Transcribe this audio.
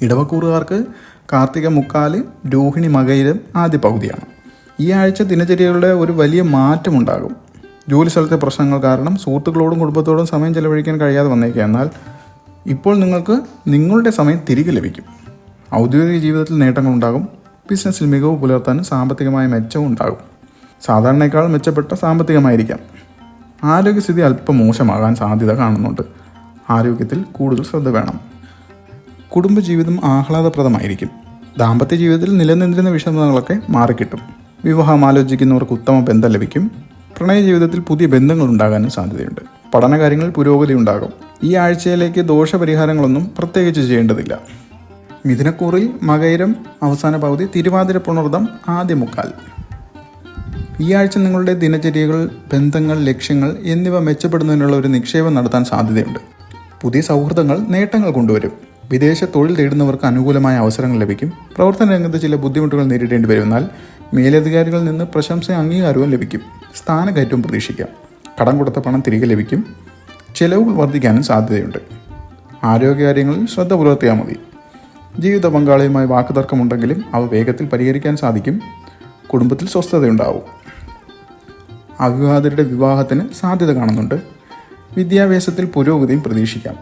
ഇടവക്കൂറുകാർക്ക് കാർത്തിക മുക്കാൽ രോഹിണി മകയിലും ആദ്യ പകുതിയാണ്. ഈ ആഴ്ച ദിനചര്യകളുടെ ഒരു വലിയ മാറ്റമുണ്ടാകും. ജോലി സ്ഥലത്തെ പ്രശ്നങ്ങൾ കാരണം സുഹൃത്തുക്കളോടും കുടുംബത്തോടും സമയം ചെലവഴിക്കാൻ കഴിയാതെ വന്നേക്കാം. എന്നാൽ ഇപ്പോൾ നിങ്ങൾക്ക് നിങ്ങളുടെ സമയം തിരികെ ലഭിക്കും. ഔദ്യോഗിക ജീവിതത്തിൽ നേട്ടങ്ങളുണ്ടാകും ബിസിനസ്സിൽ മികവ് പുലർത്താനും സാമ്പത്തികമായ മെച്ചവും ഉണ്ടാകും. സാധാരണയേക്കാൾ മെച്ചപ്പെട്ട സാമ്പത്തികമായിരിക്കാം. ആരോഗ്യസ്ഥിതി അല്പം മോശമാകാൻ സാധ്യത കാണുന്നുണ്ട്. ആരോഗ്യത്തിൽ കൂടുതൽ ശ്രദ്ധ വേണം. കുടുംബജീവിതം ആഹ്ലാദപ്രദമായിരിക്കും. ദാമ്പത്യ ജീവിതത്തിൽ നിലനിന്നിരുന്ന വിഷമതകളൊക്കെ മാറിക്കിട്ടും. വിവാഹം ആലോചിക്കുന്നവർക്ക് ഉത്തമ ബന്ധം ലഭിക്കും. പ്രണയ ജീവിതത്തിൽ പുതിയ ബന്ധങ്ങൾ ഉണ്ടാകാനും സാധ്യതയുണ്ട്. പഠനകാര്യങ്ങളിൽ പുരോഗതി ഉണ്ടാകും. ഈ ആഴ്ചയിലേക്ക് ദോഷപരിഹാരങ്ങളൊന്നും പ്രത്യേകിച്ച് ചെയ്യേണ്ടതില്ല. മിഥുനക്കൂറിൽ മകയിരം അവസാന പകുതി തിരുവാതിര പുണർദം ആദ്യ മുക്കാൽ. ഈ ആഴ്ച നിങ്ങളുടെ ദിനചര്യകൾ ബന്ധങ്ങൾ ലക്ഷ്യങ്ങൾ എന്നിവ മെച്ചപ്പെടുന്നതിനുള്ള ഒരു നിക്ഷേപം നടത്താൻ സാധ്യതയുണ്ട്. പുതിയ സൗഹൃദങ്ങൾ നേട്ടങ്ങൾ കൊണ്ടുവരും. വിദേശ തൊഴിൽ തേടുന്നവർക്ക് അനുകൂലമായ അവസരങ്ങൾ ലഭിക്കും. പ്രവർത്തന രംഗത്ത് ചില ബുദ്ധിമുട്ടുകൾ നേരിടേണ്ടി വരുമെന്നാൽ മേലധികാരികളിൽ നിന്ന് പ്രശംസ അംഗീകാരവും ലഭിക്കും. സ്ഥാനക്കയറ്റവും പ്രതീക്ഷിക്കാം. കടം കൊടുത്ത പണം തിരികെ ലഭിക്കും. ചെലവുകൾ വർദ്ധിക്കാനും സാധ്യതയുണ്ട്. ആരോഗ്യകാര്യങ്ങളിൽ ശ്രദ്ധ പുലർത്തിയാൽ മതി. ജീവിത പങ്കാളിയുമായി വാക്കുതർക്കമുണ്ടെങ്കിലും അവ വേഗത്തിൽ പരിഹരിക്കാൻ സാധിക്കും. കുടുംബത്തിൽ സ്വസ്ഥതയുണ്ടാവും. അവിവാഹിതരുടെ വിവാഹത്തിന് സാധ്യത കാണുന്നുണ്ട്. വിദ്യാഭ്യാസത്തിൽ പുരോഗതിയും പ്രതീക്ഷിക്കാം.